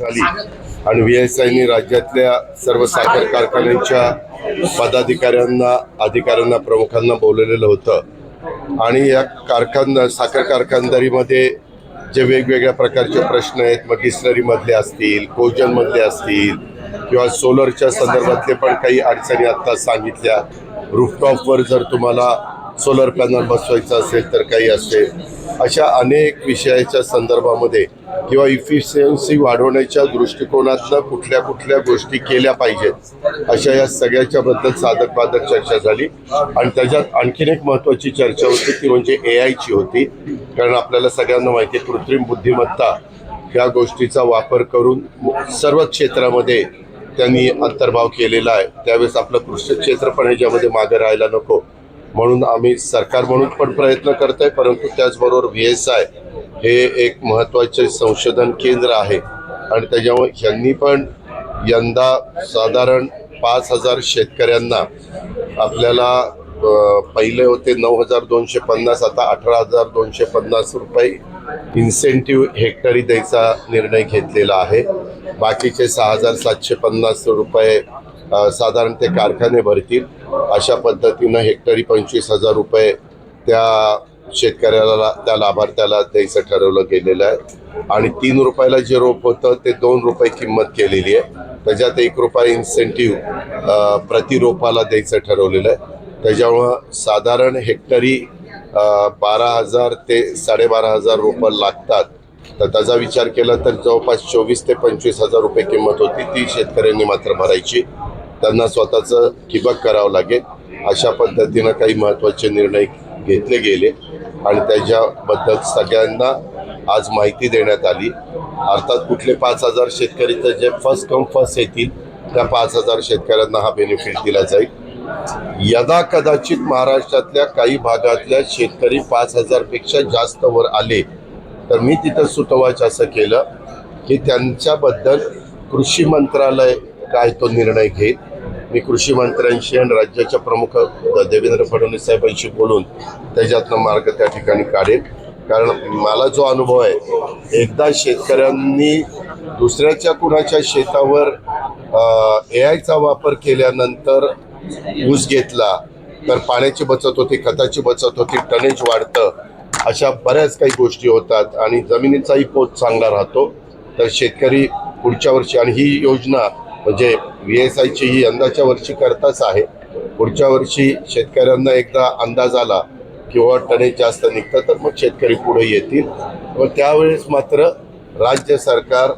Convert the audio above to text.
झाली. आणि V S राज्यातल्या सर्व साखर कारखान्यांच्या पदाधिकाऱ्यांना अधिकाऱ्यांना प्रमुखांना बोलवलेलं होतं. आणि या कारखान साखर कारखानदारीमध्ये जे वेगवेगळ्या प्रकारचे प्रश्न आहेत मग डिस्टनरीमधले असतील कोजनमधले असतील किंवा सोलरच्या संदर्भातले पण काही अडचणी आत्ता सांगितल्या. रूफटॉपवर जर तुम्हाला सोलर पॅनल बसवायचं असेल तर काही असेल अशा अनेक विषयाच्या संदर्भामध्ये किंवा इफिशियन्सी वाढवण्याच्या दृष्टिकोनातनं कुठल्या कुठल्या गोष्टी केल्या पाहिजेत अशा या सगळ्याच्या बद्दल साधक बाधक चर्चा झाली. आणि त्याच्यात आणखीन एक महत्त्वाची चर्चा होती ती म्हणजे ए आयची होती. कारण आपल्याला सगळ्यांना माहिती आहे कृत्रिम बुद्धिमत्ता या गोष्टीचा वापर करून सर्व क्षेत्रामध्ये त्यांनी अंतर्भाव केलेला आहे. त्यावेळेस आपलं कृषी क्षेत्र पण ह्याच्यामध्ये मागे राहायला नको. म्हणून आम्ही सरकार म्हणून पण प्रयत्न करत आहे परंतु त्याचबरोबर व्ही एस आय हे एक महत्त्वाचे संशोधन केंद्र आहे. आणि त्याच्यामुळे ह्यांनी पण यंदा साधारण पाच हजार शेतकऱ्यांना आपल्याला पहिले होते नऊ हजार दोनशे पन्नास आता अठरा हजार दोनशे पन्नास रुपये इन्सेंटिव्ह हेक्टरी द्यायचा निर्णय घेतलेला आहे. बाकीचे सहा हजार सातशे पन्नास रुपये साधारण ते कारखाने भरतील. अशा पद्धतीनं हेक्टरी पंचवीस हजार रुपये त्या शेतकऱ्याला त्या लाभार्थ्याला द्यायचं ठरवलं गेलेलं आहे. आणि तीन रुपयाला जे रोप होतं ते दोन रुपये किंमत केलेली आहे. त्याच्यात एक रुपये इन्सेंटिव्ह प्रतिरोपाला द्यायचं ठरवलेलं आहे. त्याच्यामुळं साधारण हेक्टरी बारा हजार ते साडेबारा हजार रोपं लागतात. तर त्याचा विचार केला तर जवळपास चोवीस ते पंचवीस हजार रुपये किंमत होती. ती शेतकऱ्यांनी मात्र भरायची. त्यांना स्वतःचं ठिबक करावं लागेल. अशा पद्धतीनं काही महत्त्वाचे निर्णय घेतले गेले आणि त्याच्याबद्दल सगळ्यांना आज माहिती देण्यात आली. अर्थात कुठले पाच हजार शेतकरी तर जे फर्स्ट कम फर्स्ट येतील त्या पाच हजार शेतकऱ्यांना हा बेनिफिट दिला जाईल. यदा कदाचित महाराष्ट्रातल्या काही भागातल्या शेतकरी पाच हजारपेक्षा जास्त वर आले तर मी तिथं सुतवाच असं केलं की त्यांच्याबद्दल कृषी मंत्रालय काय तो निर्णय घेईल. मी कृषी मंत्र्यांशी आणि राज्याच्या प्रमुख देवेंद्र फडणवीस साहेबांशी बोलून त्याच्यातनं मार्ग त्या ठिकाणी काढेल कारण मला जो अनुभव आहे एकदा शेतकऱ्यांनी दुसऱ्याच्या कुणाच्या शेतावर ए आयचा वापर केल्यानंतर ऊस घेतला तर पाण्याची बचत होती खताची बचत होती टनेज वाढतं अशा बऱ्याच काही गोष्टी होतात आणि जमिनीचाही पोत चांगला राहतो. तर शेतकरी पुढच्या वर्षी आणि ही योजना म्हणजे व्ही एस आयची ही यंदाच्या वर्षी करताच आहे. पुढच्या वर्षी शेतकऱ्यांना एकदा अंदाज आला किंवा टणे जास्त निघतं तर मग शेतकरी पुढे येतील. व त्यावेळेस मात्र राज्य सरकार